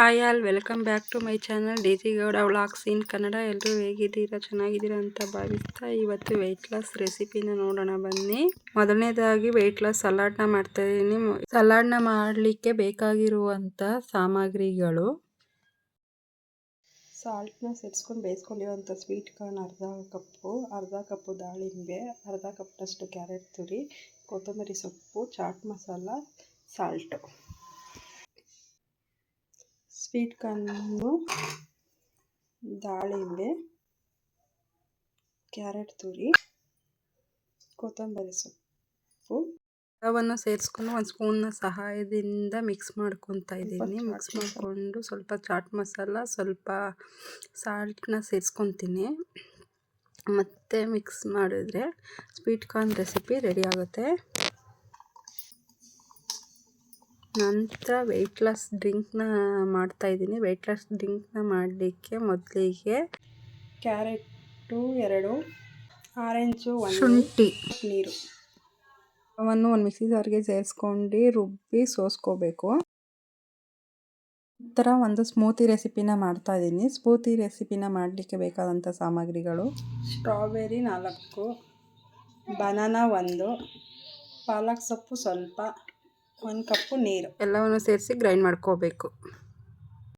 Hi all welcome back to my channel D Gowda vlogs in Kannada ಎಲ್ಲರೂ ಹೇಗಿದ್ದೀರಾ, ಚೆನ್ನಾಗಿದ್ದೀರಾ ಅಂತ ಭಾವಿಸ್ತಾ ಇವತ್ತು ವೆಯ್ಟ್ ಲಾಸ್ ರೆಸಿಪಿನ ನೋಡೋಣ ಬನ್ನಿ. ಮೊದಲನೇದಾಗಿ ವೆಯ್ಟ್ ಲಾಸ್ ಸಲಾಡ್ನ ಮಾಡ್ತಾ ಇದ್ದೀನಿ ಸಲಾಡ್ನ ಮಾಡಲಿಕ್ಕೆ ಬೇಕಾಗಿರುವಂಥ ಸಾಮಗ್ರಿಗಳು. ಸಾಲ್ಟ್ನ ಸೇರಿಸ್ಕೊಂಡು ಬೇಯಿಸ್ಕೊಂಡಿರುವಂಥ ಸ್ವೀಟ್ ಕಾರ್ನ್ ಅರ್ಧ ಕಪ್ಪು ಅರ್ಧ ಕಪ್ಪು ದಾಳಿಂಬೆ, ಅರ್ಧ ಕಪ್ನಷ್ಟು ಕ್ಯಾರೆಟ್ ತುರಿ, ಕೊತ್ತಂಬರಿ ಸೊಪ್ಪು, chaat masala salt sweet corn ದಾಳಿಂಬೆ ಕ್ಯಾರೆಟ್ ತುರಿ ಕೊತ್ತಂಬರಿ ಸೊಪ್ಪು. ಎಲ್ಲವನ್ನು ಸೇರಿಸ್ಕೊಂಡು ಒಂದು ಸ್ಪೂನ್ನ ಸಹಾಯದಿಂದ ಮಿಕ್ಸ್ ಮಾಡ್ಕೊತಾ ಇದ್ದೀನಿ. ಮಿಕ್ಸ್ ಮಾಡಿಕೊಂಡು ಸ್ವಲ್ಪ ಚಾಟ್ ಮಸಾಲ ಸ್ವಲ್ಪ ಸಾಲ್ಟ್ನ ಸೇರಿಸ್ಕೊತೀನಿ. ಮತ್ತು ಮಿಕ್ಸ್ ಮಾಡಿದ್ರೆ ಸ್ವೀಟ್ ಕಾರ್ನ್ ರೆಸಿಪಿ ರೆಡಿ ಆಗುತ್ತೆ. ನಂತರ ವೆಯ್ಟ್ ಲಾಸ್ ಡ್ರಿಂಕ್ನ ಮಾಡ್ತಾಯಿದ್ದೀನಿ ವೆಯ್ಟ್ ಲಾಸ್ ಡ್ರಿಂಕ್ನ ಮಾಡಲಿಕ್ಕೆ ಮೊದಲಿಗೆ ಕ್ಯಾರೆಟು ಎರಡು ಆರೆಂಜು ಶುಂಠಿ. ನೀರು. ಅವನ್ನು ಒಂದು ಮಿಕ್ಸಿ ಜಾರ್ಗೆ ಸೇರಿಸ್ಕೊಂಡು ರುಬ್ಬಿ ಸೋಸ್ಕೋಬೇಕು. ಈ ಥರ ಒಂದು ಸ್ಮೂತಿ ರೆಸಿಪಿನ ಮಾಡ್ತಾ ಇದ್ದೀನಿ. ಸ್ಮೂತಿ ರೆಸಿಪಿನ ಮಾಡಲಿಕ್ಕೆ ಬೇಕಾದಂಥ ಸಾಮಗ್ರಿಗಳು. ಸ್ಟ್ರಾಬೆರಿ ನಾಲ್ಕು ಬನಾನಾ ಒಂದು ಪಾಲಕ್ ಸೊಪ್ಪು ಸ್ವಲ್ಪ. ಒಂದು ಕಪ್ಪು ನೀರು. ಎಲ್ಲವನ್ನು ಸೇರಿಸಿ ಗ್ರೈಂಡ್ ಮಾಡ್ಕೋಬೇಕು.